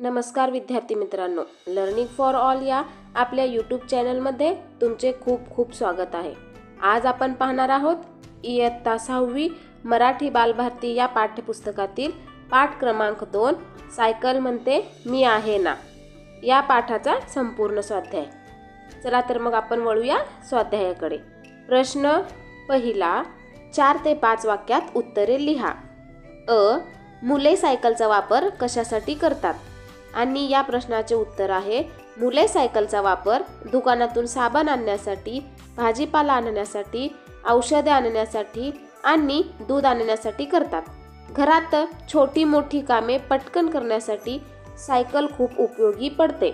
नमस्कार विद्यार्थी मित्रांनो. लर्निंग फॉर ऑल या आपल्या यूट्यूब चॅनलमध्ये तुमचे खूप खूप स्वागत आहे. आज आपण पाहणार आहोत इयत्ता सहावी मराठी बालभारती या पाठ्यपुस्तकातील पाठ क्रमांक दोन सायकल म्हणते मी आहे ना. या पाठाचा संपूर्ण स्वाध्याय. चला तर मग आपण वळूया स्वाध्यायाकडे. प्रश्न पहिला चार ते पाच वाक्यात उत्तरे लिहा. अ मुले सायकलचा वापर कशासाठी करतात? आणि या प्रश्नाचे उत्तर आहे मुले सायकलचा वापर दुकानातून साबण आणण्यासाठी भाजीपाला आणण्यासाठी औषधे आणण्यासाठी आणि दूध आणण्यासाठी करतात. घरात छोटी मोठी कामे पटकन करण्यासाठी सायकल खूप उपयोगी पडते.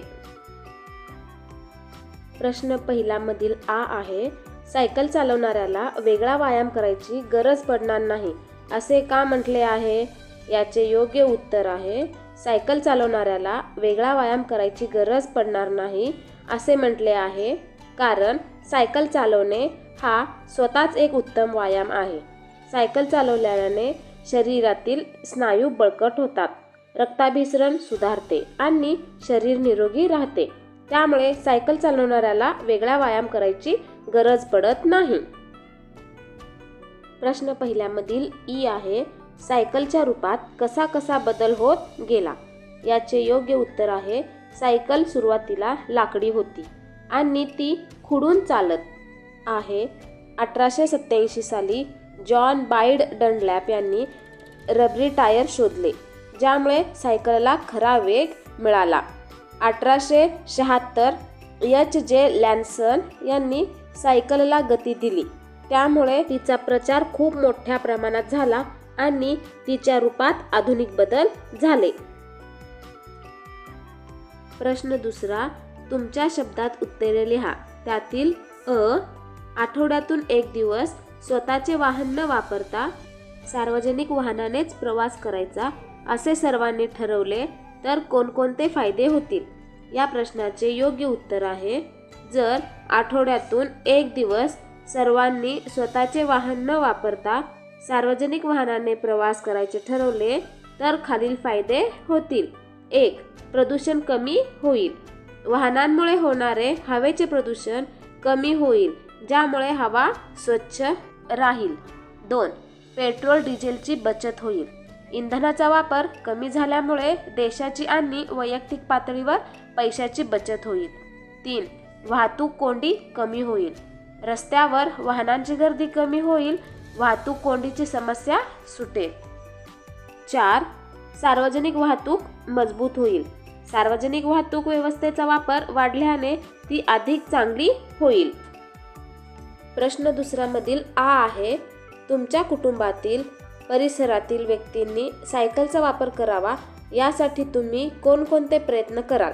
प्रश्न पहिल्यामधील आ आहे सायकल चालवणाऱ्याला वेगळा व्यायाम करायची गरज पडणार नाही असे का म्हटले आहे? याचे योग्य उत्तर आहे सायकल चालवणाऱ्याला वेगळा व्यायाम करायची गरज पडणार नाही असे म्हटले आहे. कारण सायकल चालवणे हा स्वतःच एक उत्तम व्यायाम आहे. सायकल चालवल्याने शरीरातील स्नायू बळकट होतात रक्ताभिसरण सुधारते आणि शरीर निरोगी राहते. त्यामुळे सायकल चालवणाऱ्याला वेगळा व्यायाम करायची गरज पडत नाही. प्रश्न पहिल्यामधील ई आहे सायकलच्या रूपात कसा कसा बदल होत गेला? याचे योग्य उत्तर आहे सायकल सुरुवातीला लाकडी होती आणि ती खुडून चालत आहे. अठराशे सत्याऐंशी साली जॉन बाईड डनलॅप यांनी रबरी टायर शोधले ज्यामुळे सायकलला खरा वेग मिळाला. अठराशे शहात्तर एच जे लॅन्सन यांनी सायकलला गती दिली त्यामुळे तिचा प्रचार खूप मोठ्या प्रमाणात झाला. आणि तिच्या रूपात आधुनिक बदल झाले. प्रश्न दुसरा तुमच्या शब्दात उत्तरे लिहा. त्यातील अ आठवड्यातून एक दिवस स्वतःचे वाहन न वापरता सार्वजनिक वाहनानेच प्रवास करायचा असे सर्वांनी ठरवले तर कोणकोणते फायदे होतील? या प्रश्नाचे योग्य उत्तर आहे जर आठवड्यातून एक दिवस सर्वांनी स्वतःचे वाहन न वापरता सार्वजनिक वाहनाने प्रवास करायचे ठरवले तर खालील फायदे होतील. एक प्रदूषण कमी होईल. वाहनांमुळे होणारे हवेचे प्रदूषण कमी होईल ज्यामुळे हवा स्वच्छ राहील. दोन पेट्रोल डिझेलची बचत होईल. इंधनाचा वापर कमी झाल्यामुळे देशाची आणि वैयक्तिक पातळीवर पैशाची बचत होईल. तीन वाहतूक कोंडी कमी होईल. रस्त्यावर वाहनांची गर्दी कमी होईल वाहतूक कोंडीची समस्या सुटेल. चार सार्वजनिक वाहतूक मजबूत होईल. सार्वजनिक वाहतूक व्यवस्थेचा वापर वाढल्याने ती अधिक चांगली होईल. प्रश्न दुसऱ्यामधील आ आहे तुमच्या कुटुंबातील परिसरातील व्यक्तींनी सायकलचा वापर करावा यासाठी तुम्ही कोणकोणते प्रयत्न कराल?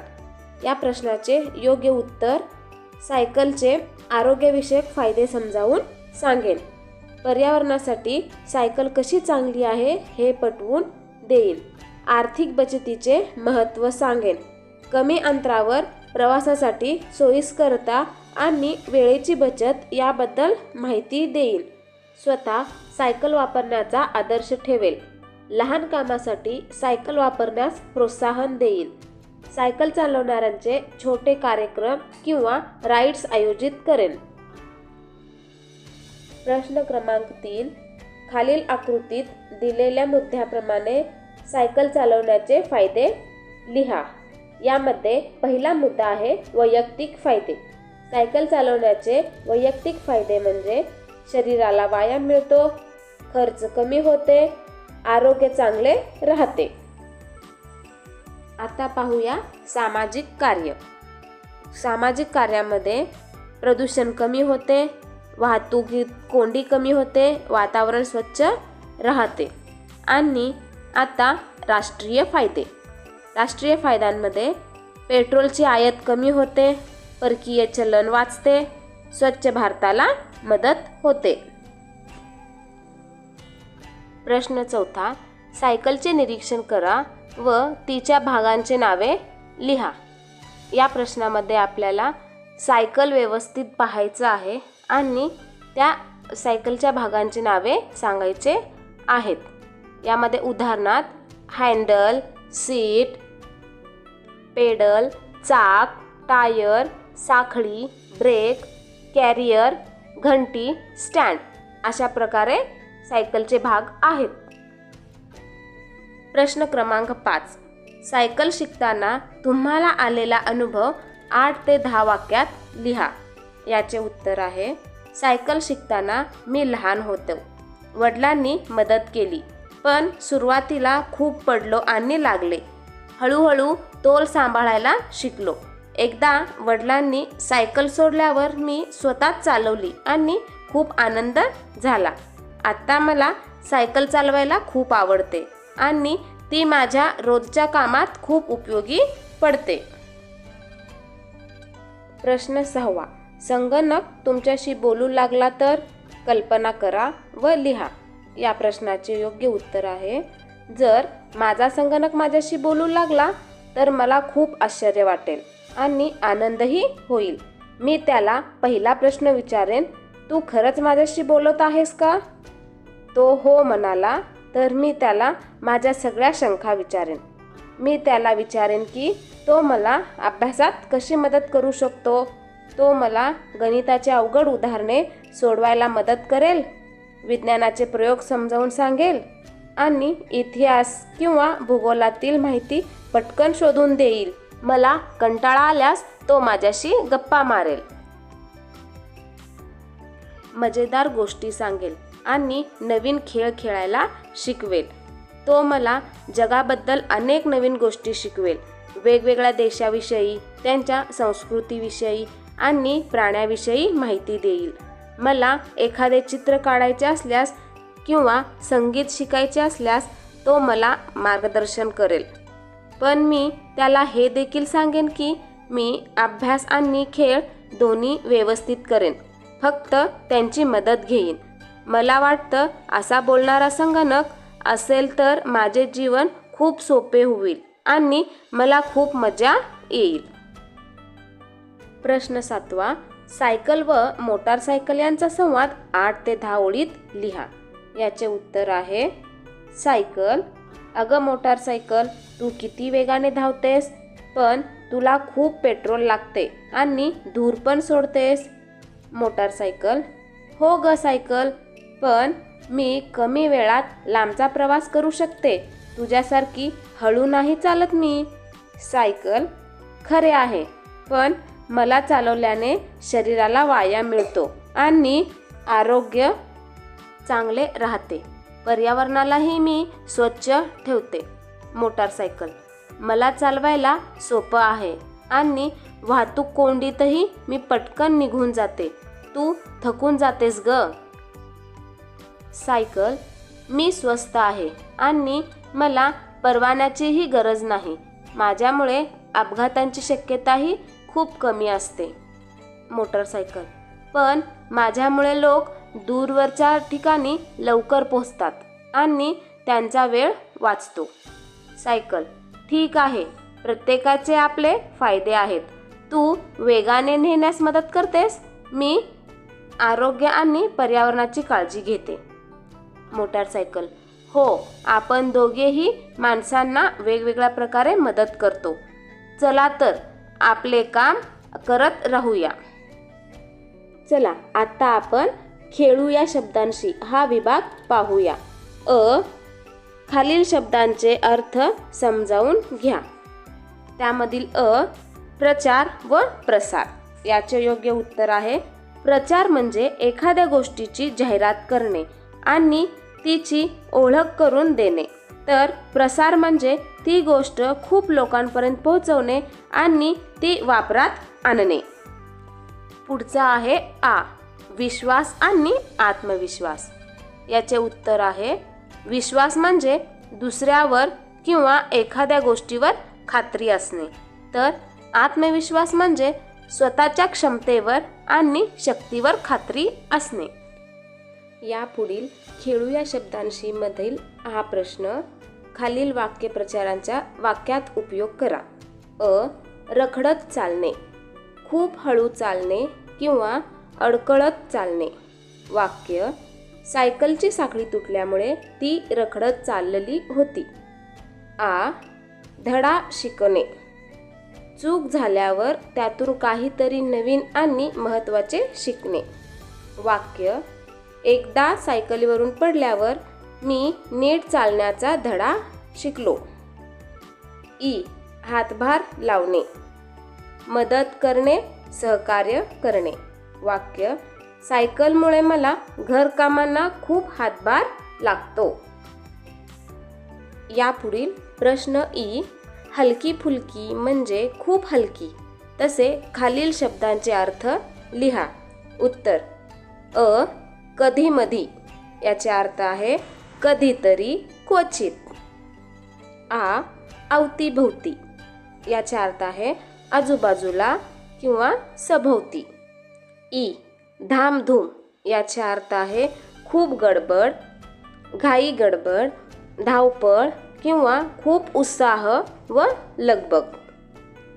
या प्रश्नाचे योग्य उत्तर सायकलचे आरोग्यविषयक फायदे समजावून सांगेन. पर्यावरणासाठी सायकल कशी चांगली आहे हे पटवून देईन आर्थिक बचतीचे महत्त्व सांगेन कमी अंतरावर प्रवासासाठी सोयीस्करता आणि वेळेची बचत याबद्दल माहिती देईन स्वतः सायकल वापरण्याचा आदर्श ठेवेल. लहान कामासाठी सायकल वापरण्यास प्रोत्साहन देईल. सायकल चालवणाऱ्यांचे छोटे कार्यक्रम किंवा राईड्स आयोजित करेन प्रश्न क्रमांक तीन खालील आकृतीत दिलेल्या मुद्द्याप्रमाणे सायकल चालवण्याचे फायदे लिहा. यामध्ये पहिला मुद्दा आहे वैयक्तिक फायदे. सायकल चालवण्याचे वैयक्तिक फायदे म्हणजे शरीराला व्यायाम मिळतो खर्च कमी होते आरोग्य चांगले राहते. आता पाहूया सामाजिक कार्य. सामाजिक कार्यामध्ये प्रदूषण कमी होते वाहतुकीत कोंडी कमी होते वातावरण स्वच्छ राहते. आणि आता राष्ट्रीय फायदे. राष्ट्रीय फायद्यांमध्ये पेट्रोलची आयात कमी होते परकीय चलन वाचते स्वच्छ भारताला मदत होते. प्रश्न चौथा सायकलचे निरीक्षण करा व तिच्या भागांचे नावे लिहा. या प्रश्नामध्ये आपल्याला सायकल व्यवस्थित पाहायचं आहे. आणि त्या सायकलच्या भागांची नावे सांगायचे आहेत. यामध्ये उदाहरणार्थ हँडल सीट पेडल चाक टायर साखळी ब्रेक कॅरियर घंटी स्टँड अशा प्रकारे सायकलचे भाग आहेत. प्रश्न क्रमांक पाच. सायकल शिकताना तुम्हाला आलेला अनुभव आठ ते दहा वाक्यात लिहा. याचे उत्तर आहे सायकल शिकताना मी लहान होतो. वडिलांनी मदत केली. पण सुरुवातीला खूप पडलो आणि लागले. हळूहळू तोल सांभाळायला शिकलो. एकदा वडिलांनी सायकल सोडल्यावर मी स्वतःच चालवली आणि खूप आनंद झाला. आता मला सायकल चालवायला खूप आवडते आणि ती माझ्या रोजच्या कामात खूप उपयोगी पडते. प्रश्न सहावा संगणक तुमच्याशी बोलू लागला तर कल्पना करा व लिहा. या प्रश्नाचे योग्य उत्तर आहे. जर माझा संगणक माझ्याशी बोलू लागला तर मला खूप आश्चर्य वाटेल आणि आनंदही होईल. मी त्याला पहिला प्रश्न विचारेन तू खरंच माझ्याशी बोलत आहेस का? तो हो म्हणाला तर मी त्याला माझ्या सगळ्या शंका विचारेन. मी त्याला विचारेन की तो मला अभ्यासात कशी मदत करू शकतो? तो मला गणिताचे अवघड उदाहरणे सोडवायला मदत करेल विज्ञानाचे प्रयोग समजावून सांगेल आणि इतिहास किंवा भूगोलातील माहिती पटकन शोधून देईल. मला कंटाळा आल्यास तो माझ्याशी गप्पा मारेल. मजेदार गोष्टी सांगेल आणि नवीन खेळ खेळायला शिकवेल. तो मला जगाबद्दल अनेक नवीन गोष्टी शिकवेल. वेगवेगळ्या देशाविषयी त्यांच्या संस्कृतीविषयी आणि प्राण्याविषयी माहिती देईल. मला एखादे चित्र काढायचे असल्यास किंवा संगीत शिकायचे असल्यास तो मला मार्गदर्शन करेल. पण मी त्याला हे देखील सांगेन की मी अभ्यास आणि खेळ दोन्ही व्यवस्थित करेन. फक्त त्यांची मदत घेईन. मला वाटतं असा बोलणारा संगणक असेल तर माझे जीवन खूप सोपे होईल आणि मला खूप मजा येईल. प्रश्न सातवा सायकल व मोटारसायकल यांचा संवाद आठ ते दहा ओळीत लिहा. याचे उत्तर आहे सायकल. अगं मोटारसायकल तू किती वेगाने धावतेस पण तुला खूप पेट्रोल लागते आणि धूर पण सोडतेस. मोटारसायकल. हो ग सायकल पण मी कमी वेळात लांबचा प्रवास करू शकते. तुझ्यासारखी हळू नाही चालत मी. सायकल. खरे आहे पण मला चालवल्याने शरीराला व्यायाम मिळतो आणि आरोग्य चांगले राहते. पर्यावरणालाही मी स्वच्छ ठेवते. मोटारसायकल मला चालवायला सोपं आहे आणि वाहतूक कोंडीतही मी पटकन निघून जाते. तू थकून जातेस ग. सायकल. मी स्वस्त आहे आणि मला परवान्याचीही गरज नाही. माझ्यामुळे अपघातांची शक्यताही खूप कमी असते. मोटरसायकल. पण माझ्यामुळे लोक दूरवरच्या ठिकाणी लवकर पोहोचतात आणि त्यांचा वेळ वाचतो. सायकल. ठीक आहे. प्रत्येकाचे आपले फायदे आहेत. तू वेगाने नेण्यास मदत करतेस. मी आरोग्य आणि पर्यावरणाची काळजी घेते. मोटारसायकल. हो आपण दोघेही माणसांना वेगवेगळ्या प्रकारे मदत करतो. चला तर आपले काम करत राहूया. चला आता आपण खेळू या शब्दांशी. हा विभाग पाहूया. अ खालील शब्दांचे अर्थ समजावून घ्या. त्यामधील अ प्रचार व प्रसार. याचे योग्य उत्तर आहे प्रचार म्हणजे एखाद्या गोष्टीची जाहिरात करणे आणि तिची ओळख करून देणे. तर प्रसार म्हणजे ती गोष्ट खूप लोकांपर्यंत पोहोचवणे आणि ती वापरात आणणे. पुढचा आहे आ विश्वास आणि आत्मविश्वास. याचे उत्तर आहे विश्वास म्हणजे दुसऱ्यावर किंवा एखाद्या गोष्टीवर खात्री असणे. तर आत्मविश्वास म्हणजे स्वतःच्या क्षमतेवर आणि शक्तीवर खात्री असणे. यापुढील खेळू या शब्दांशी मधील हा प्रश्न खालील वाक्यप्रचारांच्या वाक्यात उपयोग करा. अ. रखडत चालणे. खूप हळू चालणे किंवा अडकळत चालणे. वाक्य. सायकलची साखळी तुटल्यामुळे ती रखडत चाललेली होती. आ. धडा शिकणे. चूक झाल्यावर त्यातून काहीतरी नवीन आणि महत्त्वाचे शिकणे. वाक्य. एकदा सायकलीवरून पडल्यावर मी नीट चालण्याचा धडा शिकलो. ई. हातभार लावणे. मदत करणे सहकार्य करणे. वाक्य. सायकलमुळे मला घरकामांना खूप हातभार लागतो. यापुढील प्रश्न ई. हलकी फुलकी म्हणजे खूप हलकी. तसे खालील शब्दांचे अर्थ लिहा. उत्तर. अ. कधी मधी याचे अर्थ आहे कधीतरी क्वचित. आ अवतीभोवती. याचा अर्थ आहे आजूबाजूला किंवा सभोवती. ई धामधूम. याचा अर्थ आहे खूप गडबड घाई गडबड धावपळ किंवा खूप उत्साह व लगबग.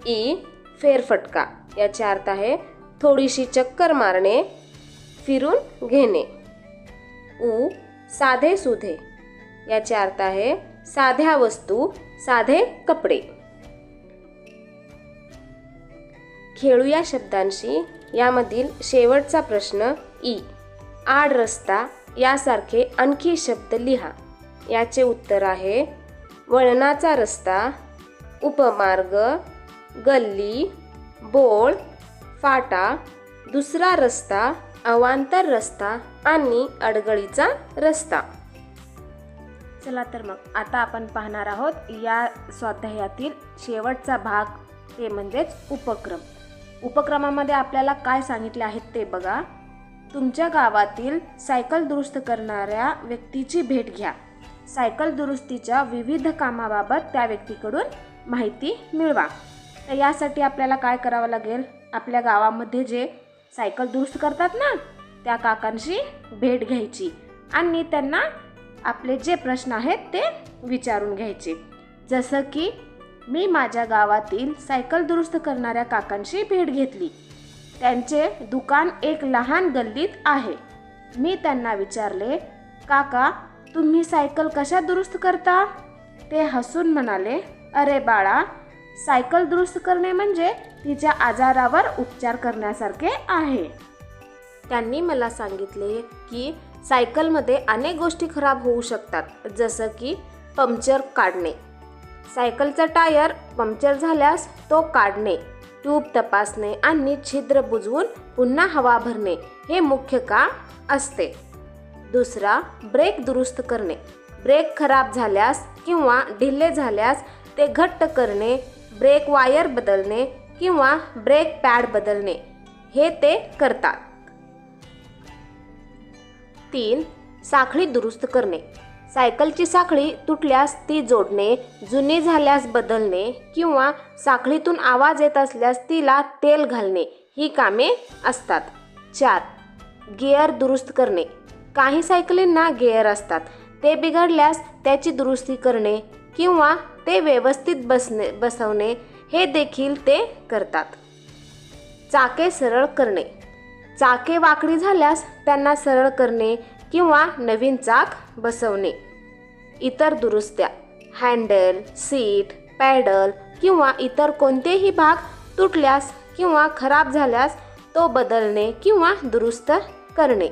ई फेरफटका. याचा अर्थ आहे थोडीशी चक्कर मारणे फिरून घेणे. उ साधे सुधे. याचे अर्थ आहे साध्या वस्तू साधे कपडे. खेळू या शब्दांशी यामधील शेवटचा प्रश्न ई. आड रस्ता यासारखे आणखी शब्द लिहा. याचे उत्तर आहे वळणाचा रस्ता उपमार्ग गल्ली बोळ फाटा दुसरा रस्ता अवांतर रस्ता आणि अडगळीचा रस्ता. चला तर मग आता आपण पाहणार आहोत या स्वाध्यायातील शेवटचा भाग ते म्हणजेच उपक्रम. उपक्रमामध्ये आपल्याला काय सांगितले आहेत ते बघा. तुमच्या गावातील सायकल दुरुस्त करणाऱ्या व्यक्तीची भेट घ्या. सायकल दुरुस्तीच्या विविध कामाबाबत त्या व्यक्तीकडून माहिती मिळवा. तर यासाठी आपल्याला काय करावं लागेल? आपल्या गावामध्ये जे सायकल दुरुस्त करतात ना त्या काकांशी भेट घ्यायची आणि त्यांना आपले जे प्रश्न आहेत ते विचारून घ्यायचे. जसं की मी माझ्या गावातील सायकल दुरुस्त करणाऱ्या काकांशी भेट घेतली. त्यांचे दुकान एक लहान गल्लीत आहे. मी त्यांना विचारले काका तुम्ही सायकल कशा दुरुस्त करता? ते हसून म्हणाले अरे बाळा सायकल दुरुस्त करणे म्हणजे तिच्या आजारावर उपचार करण्यासारखे आहे. त्यांनी मला सांगितले की सायकलमध्ये अनेक गोष्टी खराब होऊ शकतात जसं की पंक्चर काढणे. सायकलचा टायर पंक्चर झाल्यास तो काढणे ट्यूब तपासणे आणि छिद्र बुजवून पुन्हा हवा भरणे हे मुख्य काम असते. दुसरा ब्रेक दुरुस्त करणे. ब्रेक खराब झाल्यास किंवा ढिले झाल्यास ते घट्ट करणे ब्रेक वायर बदलणे किंवा ब्रेक पॅड बदलणे हे ते करतात. तीन साखळी दुरुस्त करणे. सायकलची साखळी तुटल्यास ती जोडणे जुनी झाल्यास बदलणे किंवा साखळीतून आवाज येत असल्यास तिला तेल घालणे ही कामे असतात. चार गिअर दुरुस्त करणे. काही सायकलींना गिअर असतात. ते बिघडल्यास त्याची दुरुस्ती करणे किंवा ते व्यवस्थित बसणे बसवणे हे देखील ते करतात. चाके सरळ करणे. चाके वाकडी झाल्यास त्यांना सरळ करणे किंवा नवीन चाक बसवणे. इतर दुरुस्त्या हँडल सीट पॅडल किंवा इतर कोणतेही भाग तुटल्यास किंवा खराब झाल्यास तो बदलणे किंवा दुरुस्त करणे.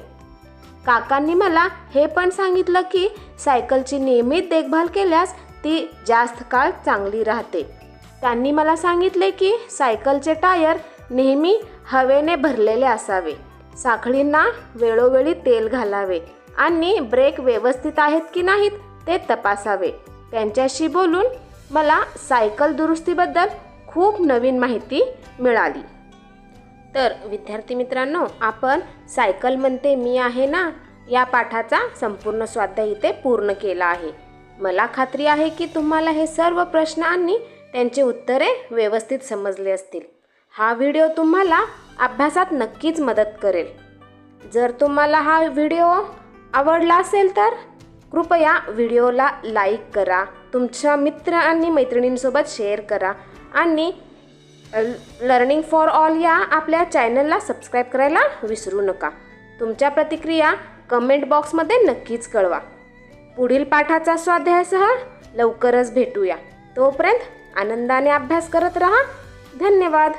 काकांनी मला हे पण सांगितलं की सायकलची नियमित देखभाल केल्यास ती जास्त काळ चांगली राहते. त्यांनी मला सांगितले की सायकलचे टायर नेहमी हवेने भरलेले असावे. साखळींना वेळोवेळी तेल घालावे आणि ब्रेक व्यवस्थित आहेत की नाहीत ते तपासावे. त्यांच्याशी बोलून मला सायकल दुरुस्तीबद्दल खूप नवीन माहिती मिळाली. तर विद्यार्थी मित्रांनो आपण सायकल म्हणते मी आहे ना या पाठाचा संपूर्ण स्वाध्याय इथे पूर्ण केला आहे. मला खात्री आहे की तुम्हाला हे सर्व प्रश्न आणि त्यांची उत्तरे व्यवस्थित समजले असतील. हा व्हिडिओ तुम्हाला अभ्यासात नक्कीच मदत करेल. जर तुम्हाला हा व्हिडिओ आवडला असेल तर कृपया व्हिडिओला लाईक करा तुमच्या मित्र आणि मैत्रिणींसोबत शेअर करा आणि लर्निंग फॉर ऑल या आपल्या चॅनलला सबस्क्राईब करायला विसरू नका. तुमच्या प्रतिक्रिया कमेंट बॉक्समध्ये नक्कीच कळवा. पुढील पाठाचा स्वाध्यायासह लवकरच भेटूया. तोपर्यंत आनंदाने अभ्यास करत रहा. धन्यवाद.